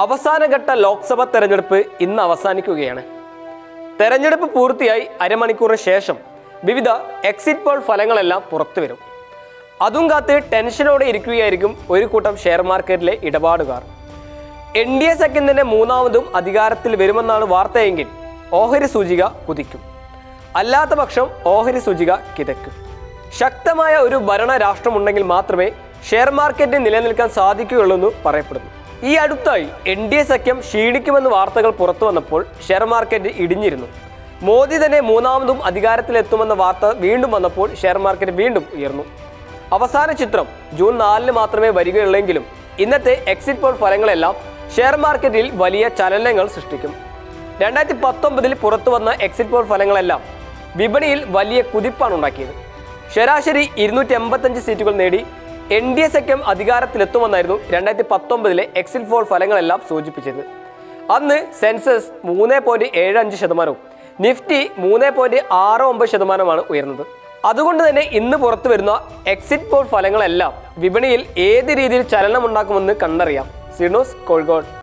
അവസാനഘട്ട ലോക്സഭ തെരഞ്ഞെടുപ്പ് ഇന്ന് അവസാനിക്കുകയാണ്. തെരഞ്ഞെടുപ്പ് പൂർത്തിയായി അരമണിക്കൂറിന് ശേഷം വിവിധ എക്സിറ്റ് പോൾ ഫലങ്ങളെല്ലാം പുറത്തു വരും അതും കാത്ത് ടെൻഷനോടെ ഇരിക്കുകയായിരിക്കും ഒരു കൂട്ടം ഷെയർ മാർക്കറ്റിലെ ഇടപാടുകാർ. എൻ ഡി എ സഖ്യത്തിന്റെ മൂന്നാമതും അധികാരത്തിൽ വരുമെന്നാണ് വാർത്തയെങ്കിൽ ഓഹരി സൂചിക കുതിക്കും. അല്ലാത്ത പക്ഷം ഓഹരി സൂചിക കിതക്കും ശക്തമായ ഒരു ഭരണ രാഷ്ട്രമുണ്ടെങ്കിൽ മാത്രമേ ഷെയർ മാർക്കറ്റിന് നിലനിൽക്കാൻ സാധിക്കുകയുള്ളൂ എന്ന് പറയപ്പെടുന്നു. ഈ അടുത്തായി എൻ ഡി എ സഖ്യം ക്ഷീണിക്കുമെന്ന് വാർത്തകൾ പുറത്തു വന്നപ്പോൾ ഷെയർ മാർക്കറ്റ് ഇടിഞ്ഞിരുന്നു. മോദി തന്നെ മൂന്നാമതും അധികാരത്തിലെത്തുമെന്ന വാർത്ത വീണ്ടും വന്നപ്പോൾ ഷെയർ മാർക്കറ്റ് വീണ്ടും ഉയർന്നു. അവസാന ചിത്രം ജൂൺ നാലിന് മാത്രമേ വരികയുള്ളെങ്കിലും ഇന്നത്തെ എക്സിറ്റ് പോൾ ഫലങ്ങളെല്ലാം ഷെയർ മാർക്കറ്റിൽ വലിയ ചലനങ്ങൾ സൃഷ്ടിക്കും. രണ്ടായിരത്തി പത്തൊമ്പതിൽ പുറത്തു വന്ന എക്സിറ്റ് പോൾ ഫലങ്ങളെല്ലാം വിപണിയിൽ വലിയ കുതിപ്പാണ് ഉണ്ടാക്കിയത് ശരാശരി ഇരുന്നൂറ്റി എൺപത്തഞ്ച് സീറ്റുകൾ നേടി എൻ ഡി എ സഖ്യം അധികാരത്തിലെത്തുമെന്നായിരുന്നു രണ്ടായിരത്തി പത്തൊമ്പതിലെ എക്സിൽ പോൾ ഫലങ്ങളെല്ലാം സൂചിപ്പിച്ചത്. അന്ന് സെൻസസ് മൂന്ന് പോയിന്റ് ഏഴ് അഞ്ച് ശതമാനവും നിഫ്റ്റി മൂന്ന് പോയിന്റ് ആറ് ഒമ്പത് ശതമാനമാണ് ഉയർന്നത്. അതുകൊണ്ട് തന്നെ ഇന്ന് പുറത്തു വരുന്ന എക്സിറ്റ് പോൾ ഫലങ്ങളെല്ലാം വിപണിയിൽ ഏത് രീതിയിൽ ചലനമുണ്ടാക്കുമെന്ന് കണ്ടറിയാം. സിനോസ് കോഴിക്കോട്.